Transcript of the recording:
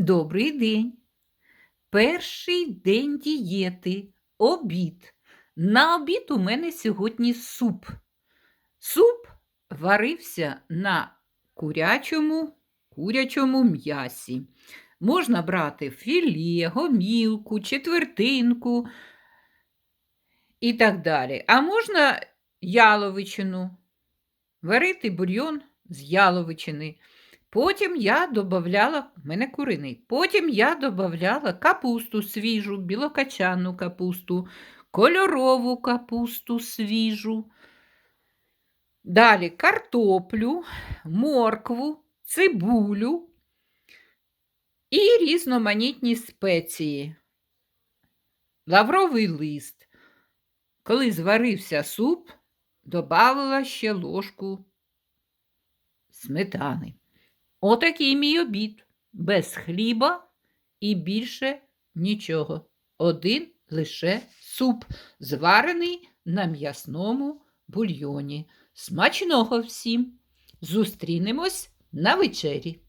Добрий день. Перший день дієти. Обід. На обід у мене сьогодні суп. Суп варився на курячому, курячому м'ясі. Можна брати філе, гомілку, четвертинку і так далі. А можна яловичину, варити бульйон з яловичини. Потім я додавала, мене куриний, потім я додавала капусту свіжу, білокачанну капусту, кольорову капусту свіжу. Далі картоплю, моркву, цибулю і різноманітні спеції. Лавровий лист. Коли зварився суп, додавала ще ложку сметани. Отакий мій обід. Без хліба і більше нічого. Один лише суп, зварений на м'ясному бульйоні. Смачного всім! Зустрінемось на вечері.